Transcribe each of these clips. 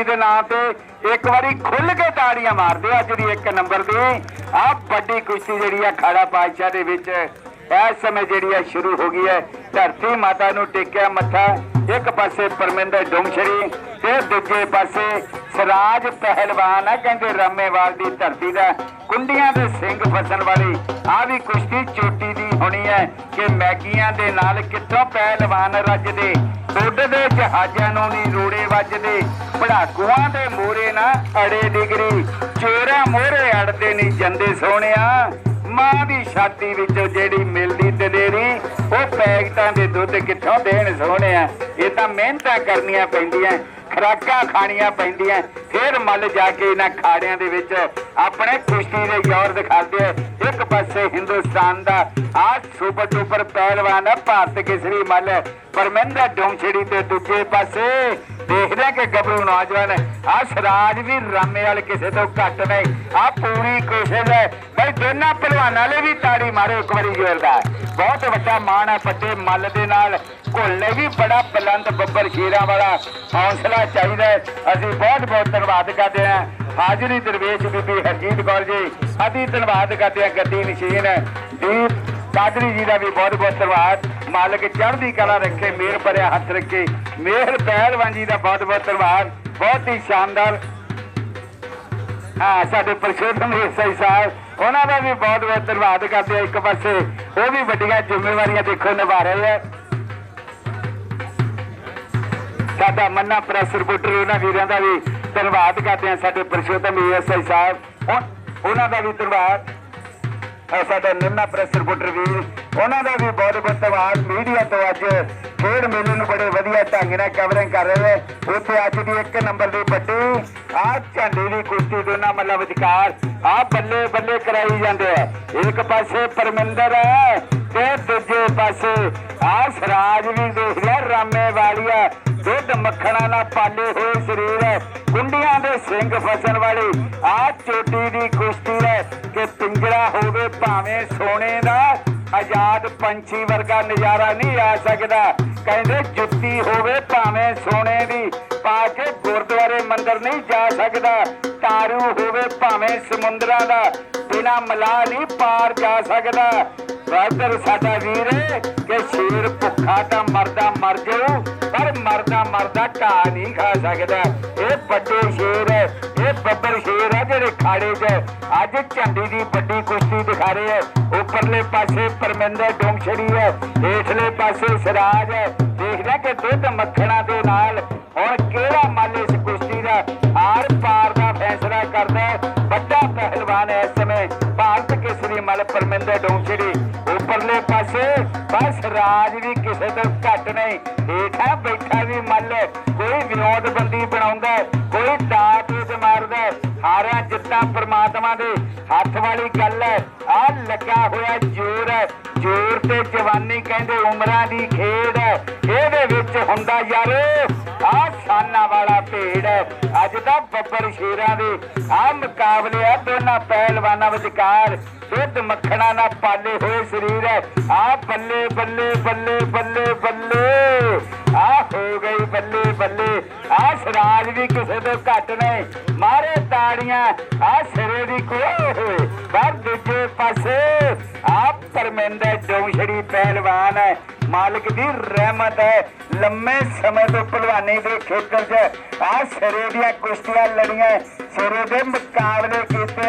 ਜੀ ਦੇ ਨਾਂ ਤੇ ਇੱਕ ਵਾਰੀ ਖੁੱਲ ਕੇ ਤਾੜੀਆਂ ਮਾਰਦੇ ਆ ਜਿਹੜੀ ਇੱਕ ਨੰਬਰ ਦੀ। ਆ ਵੱਡੀ ਕੁਸ਼ਤੀ ਜਿਹੜੀ ਆ ਖਾੜਾ ਪਾਤਸ਼ਾਹ ਦੇ ਵਿੱਚ ਇਸ ਸਮੇਂ ਜਿਹੜੀ ਆ ਸ਼ੁਰੂ ਹੋ ਗਈ ਹੈ। ਧਰਤੀ ਮਾਤਾ ਨੂੰ ਟੇਕਿਆ ਮੱਥਾ। ਇੱਕ ਪਾਸੇ ਪਰਮਿੰਦਰ ਡੋਮਸ਼ਰੀ ਤੇ ਦੂਜੇ ਪਾਸੇ ਸਰਾਜ ਪਹਿਲਵਾਨ ਆ, ਕਹਿੰਦੇ ਰਾਮੇਵਾਲ ਦੀ ਧਰਤੀ ਦਾ। ਕੁੰਡੀਆਂ ਦੇ ਸਿੰਘ ਫਸਣ ਵਾਲੀ, ਆ ਵੀ ਕੁਸ਼ਤੀ ਚੋਟੀ ਦੀ ਹੋਣੀ ਹੈ ਕਿ ਮੈਗੀਆਂ ਦੇ ਨਾਲ ਕਿੱਥੋਂ ਪਹਿਲਵਾਨ ਰੱਜਦੇ? ਉੱਡ ਦੇ ਜਹਾਜ਼ਾਂ ਨੂੰ ਨਹੀਂ ਰੋੜੇ ਵੱਜਦੇ। ਪੜਾਕੂਆਂ ਦੇ ਮੋਰੇ ਨਾ ਅੜੇ ਡਿਗਰੀ। ਚੋਰਾਂ ਮੋਰੇ ਅੜਦੇ ਨਹੀਂ ਜਾਂਦੇ ਸੋਹਣਿਆ। ਮਾਂ ਦੀ ਛਾਤੀ ਵਿੱਚੋਂ ਜਿਹੜੀ ਮਿਲਦੀ ਦਲੇਰੀ, ਉਹ ਪੈਕਟਾਂ ਦੇ ਦੁੱਧ ਕਿੱਥੋਂ ਦੇਣ ਸੋਹਣਿਆ। ਇਹ ਤਾਂ ਮਿਹਨਤਾਂ ਕਰਨੀਆਂ ਪੈਂਦੀਆਂ। ਖਰਾਕਾਂ ਖਾਣੀਆਂ ਪੈਂਦੀਆਂ ਫਿਰ ਮੱਲ ਜਾ ਕੇ ਇਹਨਾਂ ਖਾੜਿਆਂ ਦੇ ਵਿੱਚ ਆਪਣੇ ਕੁਸ਼ਤੀ ਦੇ ਜ਼ੋਰ ਦਿਖਾਉਂਦੇ ਆ। ਇੱਕ ਪਾਸੇ ਹਿੰਦੁਸਤਾਨ ਦਾ ਆ ਸੁਪਰ ਡੂਪਰ ਪਹਿਲਵਾਨ ਹੈ ਭਾਰਤ ਕੇਸਰੀ ਮੱਲ, ਪਰਮਿੰਦਰ ਡੋਮਛੜੀ ਤੇ ਦੂਜੇ ਪਾਸੇ ਦੇਖਦੇ ਆ ਕਿ ਗੱਭਰੂ ਨੌਜਵਾਨ ਆ ਸਰਾਜ ਵੀ ਰਾਮੇ ਵਾਲੇ ਕਿਸੇ ਤੋਂ ਘੱਟ ਨਹੀਂ ਆ ਪੂਰੀ ਕੋਸ਼ਿਸ਼ ਹੈ। ਬਈ ਦੋਨਾਂ ਪਹਿਲਵਾਨਾਂ ਲਈ ਵੀ ਤਾੜੀ ਮਾਰੋ ਇੱਕ ਵਾਰੀ ਜ਼ੋਰਦਾਰ ਬਹੁਤ ਵੱਡਾ ਮਾਣ ਹੈ ਪੱਟੇ ਮੱਲ ਦੇ ਨਾਲ। ਘੋਲੇ ਵੀ ਬੜਾ ਬਲੰਦ ਬੱਬਰ ਸ਼ੇਰਾਂ ਵਾਲਾ ਹੌਸਲਾ ਚਾਹੀਦਾ ਅਸੀਂ ਬਹੁਤ ਬਹੁਤ ਧੰਨਵਾਦ ਕਰਦੇ ਹਾਂ। ਹਾਜ਼ਰੀ ਦਰਵੇਸ਼ ਬੀਬੀ ਹਰਜੀਤ ਕੌਰ ਜੀ ਅਸੀਂ ਧੰਨਵਾਦ ਕਰਦੇ ਹਾਂ ਗੱਦੀ ਨਸ਼ੀਨ ਦੀਪ ਕਾਦਰੀ ਜੀ ਦਾ ਵੀ ਬਹੁਤ ਬਹੁਤ ਧੰਨਵਾਦ। ਮਾਲਕ ਚੜ੍ਹਦੀ ਕਲਾ ਰੱਖੇ ਮਿਹਰ ਭਰਿਆ ਹੱਥ ਰੱਖੇ। ਮਿਹਰ ਪਹਿਲਵਾਨ ਜੀ ਦਾ ਬਹੁਤ ਬਹੁਤ ਧੰਨਵਾਦ, ਬਹੁਤ ਹੀ ਸ਼ਾਨਦਾਰ। ਹਾਂ, ਸਾਡੇ ਪ੍ਰਸ਼ੋਤਮ ਹਿੱਸਾ ਸਾਹਿਬ, ਉਹਨਾਂ ਦਾ ਵੀ ਬਹੁਤ ਬਹੁਤ ਧੰਨਵਾਦ ਕਰਦੇ ਆ ਇੱਕ ਪਾਸੇ। ਉਹ ਵੀ ਵੱਡੀਆਂ ਜ਼ਿੰਮੇਵਾਰੀਆਂ ਦੇਖੋ ਨਿਭਾ ਰਹੇ ਆ। ਸਾਡਾ ਮੰਨਾ ਪ੍ਰੈਸ ਰਿਪੋਰਟਰ, ਉਹਨਾਂ ਵੀਰਾਂ ਦਾ ਵੀ ਧੰਨਵਾਦ ਕਰਦੇ ਆ ਸਾਡੇ ਪ੍ਰਸ਼ੋਤਮ ਹਿੱਸਾ ਸਾਹਿਬ। ਉਹਨਾਂ ਦਾ ਵੀ ਧੰਨਵਾਦ। ਸਾਡਾ ਨਿੰਨਾ ਪ੍ਰੈਸ ਰਿਪੋਰਟਰ ਵੀਰ ਉਹਨਾਂ ਦਾ ਵੀ ਬਹੁਤ ਬਹੁਤ ਧੰਨਵਾਦ। ਮੀਡੀਆ ਤੋਂ ਅੱਜ ਖੇਡ ਮੇਲੇ ਨੂੰ ਬੜੇ ਵਧੀਆ ਢੰਗ ਨਾਲ ਕਵਰਿੰਗ ਕਰ ਰਹੇ ਨੇ। ਉੱਥੇ ਅੱਜ ਦੀ ਇੱਕ ਨੰਬਰ ਦੀ ਵੱਡੀ ਆ ਝੰਡੇ ਦੀ ਕੁਸ਼ਤੀ ਦੋਨਾਂ ਮੱਲਾਂ ਵਿਚਕਾਰ, ਆ ਬੱਲੇ ਬੱਲੇ ਕਰਾਈ ਜਾਂਦੇ ਆ। ਇੱਕ ਪਾਸੇ ਪਰਮਿੰਦਰ ਹੈ ਤੇ ਦੂਜੇ ਪਾਸੇ ਆ ਸਰਾਜ ਵੀ ਦੇਖ ਲਿਆ ਰਾਮੇ ਵਾਲੀਆ। ਦੁੱਧ ਮੱਖਣਾ ਨਾਲ ਪਾਲੇ ਹੋਏ ਸਰੀਰ ਹੈ। ਕੁੰਡੀਆਂ ਦੇ ਸਿੰਘ ਫਸਣ ਵਾਲੀ ਆ ਚੋਟੀ ਦੀ ਕੁਸ਼ਤੀ ਹੈ ਕਿ ਪਿੰਜਰਾ ਹੋਵੇ ਭਾਵੇਂ ਸੋਨੇ ਦਾ। ਆਜ਼ਾਦ ਪੰਛੀ ਵਰਗਾ ਨਜ਼ਾਰਾ ਨਹੀਂ ਆ ਸਕਦਾ। ਕਹਿੰਦੇ ਜੁੱਤੀ ਹੋਵੇ ਭਾਵੇਂ ਸੋਨੇ ਦੀ, ਪਾ ਕੇ ਗੁਰਦੁਆਰੇ ਮੰਦਰ ਨਹੀਂ ਜਾ ਸਕਦਾ। ਤਾਰੂ ਹੋਵੇ ਭਾਵੇਂ ਸਮੁੰਦਰਾਂ ਦਾ, ਬਿਨਾ ਮਲਾ ਨਹੀਂ ਪਾਰ ਜਾ ਸਕਦਾ। ਬਹਾਦਰ ਸਾਡਾ ਵੀਰ ਕਿ ਸ਼ੇਰ ਭੁੱਖਾ ਤਾਂ ਮਰਦਾ ਮਰ ਜਾਊ। ਪਰ ਮਰਦਾ ਮਰਦਾ ਘਾ ਨਹੀਂ ਖਾ ਸਕਦਾ। ਇਹ ਵੱਡੇ ਸ਼ੇਰ ਹੈ, ਇਹ ਬੱਬਰ ਸ਼ੇਰ ਹੈ ਜਿਹੜੇ ਖਾੜੇ 'ਚ ਅੱਜ ਝੰਡੀ ਦੀ ਵੱਡੀ ਕੁਸ਼ਤੀ ਦਿਖਾ ਰਹੇ ਹੈ। ਉੱਪਰਲੇ ਪਾਸੇ ਪਰਮਿੰਦਰ ਡੋਂਗਛੜੀ ਹੈ, ਹੇਠਲੇ ਪਾਸੇ ਸਰਾਜ ਹੈ। ਦੇਖਦਾ ਕਿ ਦੁੱਧ ਮੱਖਣਾ ਦੇ ਨਾਲ ਹੁਣ ਕਿਹੜਾ ਮੱਲ ਇਸ ਕੁਸ਼ਤੀ ਦਾ ਆਰ ਪਾਰ ਦਾ ਫੈਸਲਾ ਕਰਦਾ ਹੈ। ਵੱਡਾ ਪਹਿਲਵਾਨ ਹੈ ਇਸ ਸਮੇਂ ਭਾਰਤ ਕੇਸਰੀ ਮੱਲ ਪਰਮਿੰਦਰ ਡੋਂਗਛੜੀ ਉੱਪਰਲੇ ਪਾਸੇ, ਬਸ ਰਾਜ ਵੀ ਕਿਸੇ ਤੋਂ ਘੱਟ ਨਹੀਂ। ਹੇਠਾਂ ਬੈਠਾ ਵੀ ਮੱਲ ਕੋਈ ਵਿਨੋਦਬੰਦੀ ਬਣਾਉਂਦਾ ਕੋਈ ਦਾਤ ਵਿੱਚ ਮਾਰਦਾ ਹੈ। ਜਿੱਤਾਂ ਪ੍ਰਮਾਤਮਾ ਦੇ ਹੱਥ ਵਾਲੀ ਗੱਲ ਹੈ। ਆ ਲੱਗਾ ਹੋਇਆ ਜੋਰ ਹੈ, ਜੋਰ ਤੇ ਜਵਾਨੀ ਕਹਿੰਦੇ ਉਮਰਾਂ ਦੀ ਖੇਡ ਹੈ। ਇਹਦੇ ਵਿੱਚ ਹੁੰਦਾ ਯਾਰ ਆ ਸਾਨਾ ਵਾਲਾ ਭੇੜ ਹੈ। ਅੱਜ ਦਾ ਬੱਬਰ ਸ਼ੇਰਾਂ ਦੇ ਆ ਮੁਕਾਬਲੇ ਆ, ਦੋਨਾਂ ਪਹਿਲਵਾਨਾਂ ਵਿਚਕਾਰ। ਦੁੱਧ ਮੱਖਣਾ ਨਾਲ ਪਾਲੇ ਹੋਏ ਸਰੀਰ ਹੈ ਆ ਬੱਲੇ ਬੱਲੇ ਬੱਲੇ ਬੱਲੇ ਬੱਲੇ। ਆ ਹੋ ਗਈ ਬੱਲੇ ਬੱਲੇ। ਆ ਸਰਾਜ ਵੀ ਕਿਸੇ ਤੋਂ ਘੱਟ ਨਹੀਂ। ਮਾਰੇ ਤਾੜੀਆਂ, ਆ ਸਿਰੇ ਦੀ ਕੋਈ ਪਰ ਦੂਜੇ ਪਾਸੇ ਆ ਪਰਮਿੰਦਰ ਡੋਂਛੜੀ ਪਹਿਲਵਾਨ ਹੈ, ਮਾਲਕ ਦੀ ਰਹਿਮਤ ਹੈ। ਲੰਮੇ ਸਮੇਂ ਤੋਂ ਪਹਿਲਵਾਨੀ ਦੇ ਖੇਤਰ 'ਚ ਆ ਸਿਰੇ ਦੀਆਂ ਕੁਸ਼ਤੀਆਂ ਲੜੀਆਂ, ਸਿਰੇ ਦੇ ਮੁਕਾਬਲੇ ਕੀਤੇ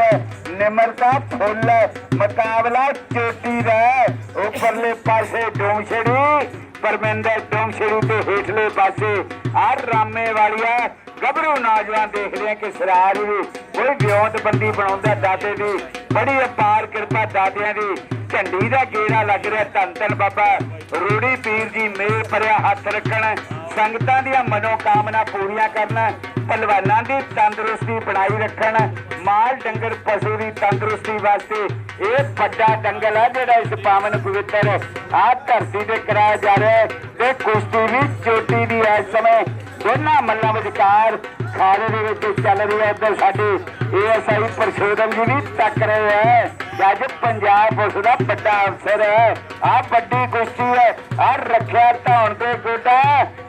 ਨਿਮਰਤਾ ਫੁੱਲ ਮੁਕਾਬਲਾ ਚੋਟੀ ਦਾ ਉੱਪਰਲੇ ਪਾਸੇ ਡੋਂਛੜੀ ਪਰਮਿੰਦਰ ਡੋਂਛੜੀ ਤੇ ਹੇਠਲੇ ਪਾਸੇ ਆ ਰਾਮੇ ਵਾਲੀਆ। ਗੱਭਰੂ ਨੌਜਵਾਨ ਦੇਖਦੇ ਆ ਕਿ ਸਰਾਜ ਵੀ ਕੋਈ ਵਿਉਂਤਬੰਦੀ ਬਣਾਉਂਦਾ, ਦਾਦੇ ਦੀ ਬੜੀ ਅਪਾਰ ਕਿਰਪਾ ਦਾਦਿਆਂ ਦੀ। ਝੰਡੀ ਦਾ ਗੇੜਾ ਲੱਗ ਰਿਹਾ ਧੰਨ ਧੰਨ ਬਾਬਾ। ਰੂੜੀ ਪੀਰ ਜੀ ਮੇਰ ਭਰਿਆ ਹੱਥ ਰੱਖਣ। ਸੰਗਤਾਂ ਦੀਆਂ ਮਨੋਕਾਮਨਾ ਪੂਰੀਆਂ ਕਰਨ। ਪਹਿਲਵਾਨਾਂ ਦੀ ਤੰਦਰੁਸਤੀ ਬਣਾਈ ਰੱਖਣ। ਮਾਲ ਡੰਗਰ ਪਸ਼ੂ ਦੀ ਤੰਦਰੁਸਤੀ ਵਾਸਤੇ ਇਹ ਵੱਡਾ ਡੰਗਲ ਹੈ ਜਿਹੜਾ ਇਸ ਪਾਵਨ ਪਵਿੱਤਰ ਆ ਧਰਤੀ ਤੇ ਕਰਾਇਆ ਜਾ ਰਿਹਾ ਹੈ। ਤੇ ਕੁਸ਼ਤੀ ਵੀ ਚੋਟੀ ਦੀ ਇਸ ਸਮੇਂ। ਦੋਨਾਂ ਮੱਲਾਂ ਵਿਚਕਾਰ ਖਾੜੇ ਦੇ ਵਿੱਚ ਚੱਲ ਰਹੀ ਇੱਧਰ ਸਾਡੇ ਏਐਸਆਈ ਪਰਸ਼ੋਤਮ ਜੀ ਵੀ ਤੱਕ ਰਹੇ ਹੈ। ਅੱਜ ਪੰਜਾਬ ਪੁਲਿਸ ਦਾ ਵੱਡਾ ਅਫਸਰ ਹੈ। ਆ ਵੱਡੀ ਕੁਸ਼ਤੀ ਹੈ। ਆ ਰੱਖਿਆ ਧੌਣ ਤੇ ਗੋਡਾ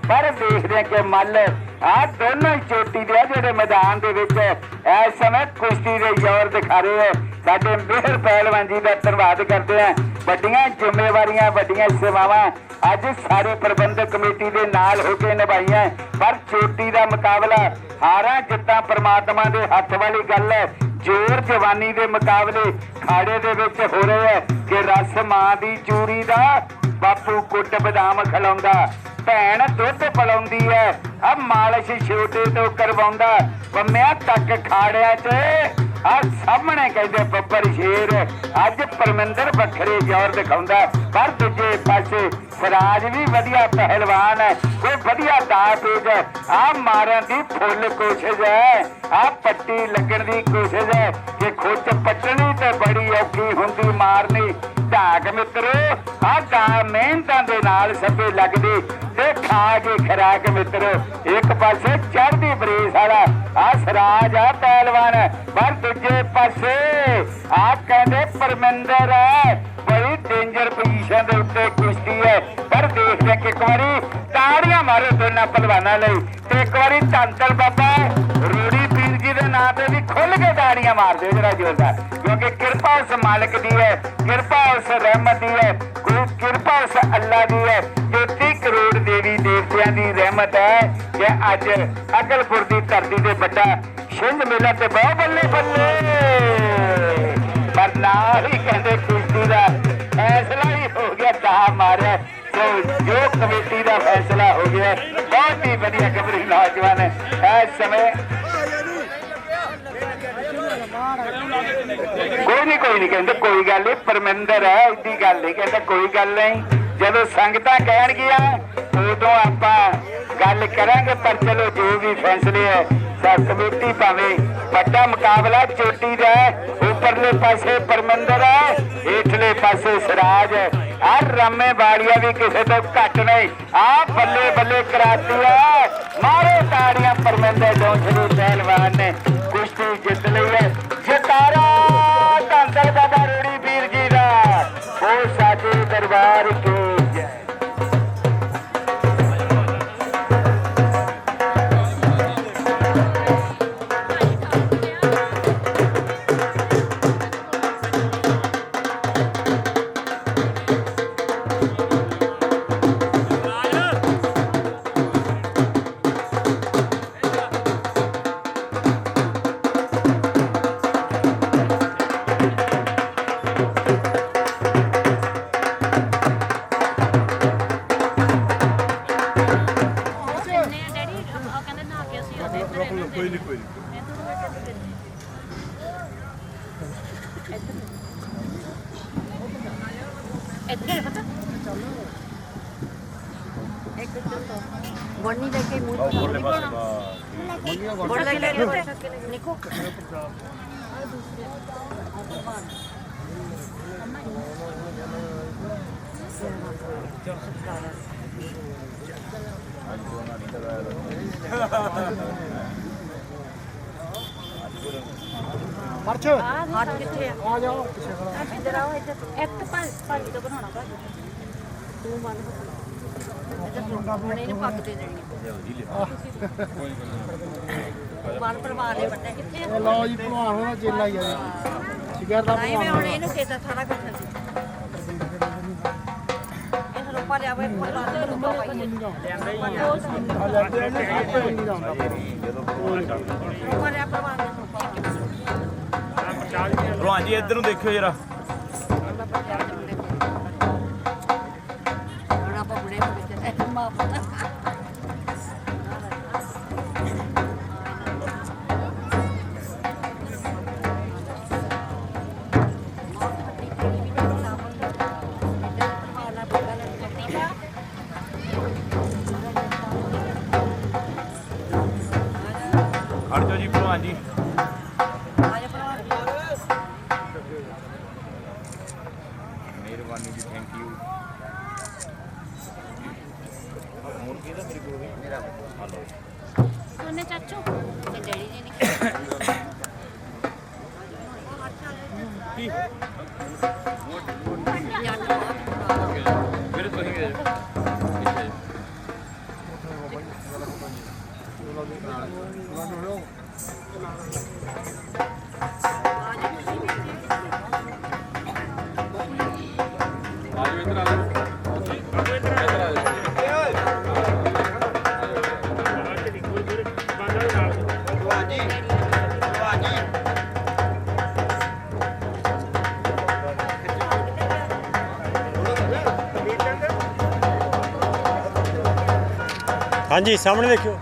ਪਰ ਦੇਖਦੇ ਹਾਂ ਕਿ ਮੱਲ ਆ ਦੋਨੋਂ ਹੀ ਚੋਟੀ ਦੇ ਆ ਜਿਹੜੇ ਮੈਦਾਨ ਦੇ ਵਿੱਚ ਇਸ ਸਮੇਂ ਕੁਸ਼ਤੀ ਦੇ ਜ਼ੋਰ ਦਿਖਾ ਰਹੇ ਆ ਸਾਡੇ ਮਿਹਰ ਪਹਿਲਵਾਨ ਜੀ ਦਾ ਧੰਨਵਾਦ ਕਰਦੇ ਆ ਵੱਡੀਆਂ ਜ਼ਿੰਮੇਵਾਰੀਆਂ, ਵੱਡੀਆਂ ਸੇਵਾਵਾਂ ਅੱਜ ਸਾਰੇ ਪ੍ਰਬੰਧਕ ਕਮੇਟੀ ਦੇ ਨਾਲ ਹੋ ਕੇ ਨਿਭਾਈਆਂ। ਪਰ ਚੋਟੀ ਦਾ ਮੁਕਾਬਲਾ ਹਾਰਾਂ ਜਿੱਤਾਂ ਪ੍ਰਮਾਤਮਾ ਦੇ ਹੱਥ ਵਾਲੀ ਗੱਲ ਹੈ। ਜੋਰ ਜਵਾਨੀ ਦੇ ਮੁਕਾਬਲੇ ਖਾੜੇ ਦੇ ਵਿੱਚ ਹੋ ਰਹੇ ਹੈ ਕਿ ਰਸ ਮਾਂ ਦੀ ਚੂਰੀ ਦਾ ਬਾਪੂ ਕੁੱਟ ਬਦਾਮ ਖਲਾਉਂਦਾ। ਭੈਣ ਦੁੱਧ ਪਲਾਉਂਦੀ ਹੈ ਆ ਮਾਲਸ਼ ਛੋਟੇ ਤੋਂ ਕਰਵਾਉਂਦਾ। ਪੰਮਿਆ ਤੱਕ ਖਾੜਿਆਂ 'ਚ ਆ ਸਾਹਮਣੇ ਕਹਿੰਦੇ ਬੱਬਰ ਸ਼ੇਰ, ਅੱਜ ਪਰਮਿੰਦਰ ਵੱਖਰੇ ਜ਼ੋਰ ਦਿਖਾਉਂਦਾ ਪਰ ਦੂਜੇ ਪਾਸੇ ਸਰਾਜ ਵੀ ਵਧੀਆ ਪਹਿਲਵਾਨ ਹੈ, ਕੋਈ ਵਧੀਆ ਦਾ ਤੇਜ ਆ ਮਾਰਨ ਦੀ ਫੁੱਲ ਕੋਸ਼ਿਸ਼ ਹੈ ਆ ਪੱਟੀ ਲੱਗਣ ਦੀ ਕੋਸ਼ਿਸ਼ ਹੈ ਕਿ ਖੁੱਚ ਪੱਟਣੀ ਤੇ ਬੜੀ ਔਖੀ ਹੁੰਦੀ, ਮਾਰਨੀ ਢਾਕ ਮਿੱਤਰੋ ਆ ਮਿਹਨਤਾਂ ਦੇ ਨਾਲ ਸਭੇ ਲੱਗਦੀ ਤੇ ਖਾ ਕੇ ਖਰਾਕ ਮਿੱਤਰੋ। ਇੱਕ ਪਾਸੇ ਚੜ੍ਹਦੀ ਬਰੇਸ ਵਾਲਾ, ਆ ਸਰਾਜ, ਆ ਪਹਿਲਵਾਨ, ਪਰ ਦੂਜੇ ਪਾਸੇ ਆ ਕਹਿੰਦੇ ਪਰਮਿੰਦਰ ਹੈ। ਬੜੀ ਡੇਂਜਰ ਪੋਜੀਸ਼ਨ ਦੇ ਉੱਤੇ ਕੁਸ਼ਤੀ ਹੈ। ਪਰ ਦੇਖਦੇ ਕਿ ਇੱਕ ਵਾਰੀ ਤਾੜੀਆਂ ਮਾਰੋ ਦੋਨਾਂ ਪਹਿਲਵਾਨਾਂ ਲਈ ਤੇ ਇੱਕ ਵਾਰੀ ਧੰਤਲ ਬਾਬਾ ਰੂੜੀ ਪੀਰ ਜੀ ਦੇ ਨਾਂ ਤੇ ਵੀ ਖੁੱਲ ਕੇ ਤਾੜੀਆਂ ਮਾਰ ਦਿਓ ਜਰਾ ਜ਼ੋਰਦਾਰ ਕਿਉਂਕਿ ਕਿਰਪਾ ਉਸ ਮਾਲਕ ਦੀ ਹੈ ਕਿਰਪਾ ਉਸ ਰਹਿਮਤ ਦੀ ਹੈ ਕੋਈ ਕਿਰਪਾ ਉਸ ਅੱਲਾ ਦੀ ਹੈ 33 ਕਰੋੜ ਦੇਵੀ ਦੇਵਤਿਆਂ ਦੀ ਰਹਿਮਤ ਹੈ ਕਿ ਅੱਜ ਅਕਲਪੁਰ ਦੀ ਧਰਤੀ ਤੇ ਵੱਡਾ ਛਿੰਝ ਮੇਲਾ ਤੇ ਬਹੁਤ ਬੱਲੇ ਬੱਲੇ ਪਰ ਨਾਲ ਹੀ ਕਹਿੰਦੇ ਕੁਸ਼ਤੀ ਦਾ ਫੈਸਲਾ ਹੀ ਹੋ ਗਿਆ ਦਾ ਮਾਰਿਆ ਸੋ ਜੋ ਕਮੇਟੀ ਦਾ ਫੈਸਲਾ ਹੋ ਗਿਆ ਬਹੁਤ ਹੀ ਵਧੀਆ ਕਬਰੀ ਨੌਜਵਾਨ ਹੈ ਇਸ ਸਮੇਂ ਕੋਈ ਨਹੀਂ ਕੋਈ ਨਹੀਂ ਕਹਿੰਦੇ ਕੋਈ ਗੱਲ ਨਹੀਂ ਪਰਮਿੰਦਰ ਹੈ ਇੱਡੀ ਗੱਲ ਨਹੀਂ ਕਹਿੰਦਾ ਕੋਈ ਗੱਲ ਨਹੀਂ ਜਦੋਂ ਸੰਗਤਾਂ ਕਹਿਣਗੀਆਂ ਉਦੋਂ ਆਪਾਂ ਗੱਲ ਕਰਾਂਗੇ ਪਰ ਚਲੋ ਜੋ ਵੀ ਫੈਸਲੇ ਹੈ ਸਾ ਕਮੇਟੀ ਭਾਵੇਂ ਵੱਡਾ ਮੁਕਾਬਲਾ ਚੋਟੀ ਦਾ ਹੈ, ਉੱਪਰਲੇ ਪਾਸੇ ਪਰਮਿੰਦਰ ਹੈ ਹੇਠਲੇ ਪਾਸੇ ਸਰਾਜ ਹੈ ਆ ਰਾਮੇ ਬਾੜੀਆ ਵੀ ਕਿਸੇ ਤੋਂ ਘੱਟ ਨਹੀਂ ਆ ਬੱਲੇ ਬੱਲੇ ਕਰਾਤੀ ਹੈ ਮਾਰੋ ਤਾੜੀਆਂ ਪਰਮਿੰਦਰ ਡੋਂਛਰੀ ਪਹਿਲਵਾਨ ਨੇ। ਕੋਈ ਨਹੀਂ ਕੋਈ ਨਹੀਂ ਇੱਧਰ ਪਤਾ। ਇੱਕ ਗੋਣੀ ਲੈ ਕੇ ਮੂੰਹ ਬੋਲੇ ਪਾਸੇ ਬਾ ਗੋਣ ਲੈ ਕੇ ਨਿਕੋ। ਪਰਚ ਹੱਥ ਕਿੱਥੇ ਆ? ਆ ਜਾਓ। ਕਿਸੇ ਕੋਲ ਇੱਧਰ ਆਓ ਇੱਧਰ। ਇੱਕ ਭਾਜੀ ਤੋਂ ਬਣਾਉਣਾ ਭਾਜੀ ਤੂੰ ਮੰਨ ਹੁਣ ਇਹਨੂੰ ਪੱਕ ਦੇ ਦੇਣੀ ਮਨ ਪਰਵਾਹ ਦੇ ਵੱਡੇ। ਕਿੱਥੇ ਆ? ਇਹ ਲਓ ਜੀ ਭਲਵਾਨ ਹੋਣਾ ਚੇਲਾ ਹੀ ਆ ਜੀ ਸ਼ਿਕਾਰ ਦਾ ਨਹੀਂ ਮੈਂ ਹੁਣ ਇਹਨੂੰ ਕਿਹਾ ਸਾਰਾ ਕੁਝ ਇਹ ਰੋਪਾ ਲਿਆ ਵੇ ਲਾ ਦੇ ਰੋਪਾ ਪਾਈਏ। ਆ। ਲੈਂਦੇ ਨੇ ਆਪੇ ਨਹੀਂ ਭਲਵਾਨ ਜੀ ਇੱਧਰ ਨੂੰ ਦੇਖਿਓ ਜਰਾ। ਹੁਣ ਜਾਓ ਜੀ ਭਲਵਾਨ ਜੀ। ਮੇਰੇ ਤੋਂ ਹੀ ਗਏ ਉਹਨਾਂ ਨੂੰ ਉਹਨਾਂ ਨੂੰ ਹਾਂਜੀ ਸਾਹਮਣੇ ਦੇਖਿਓ।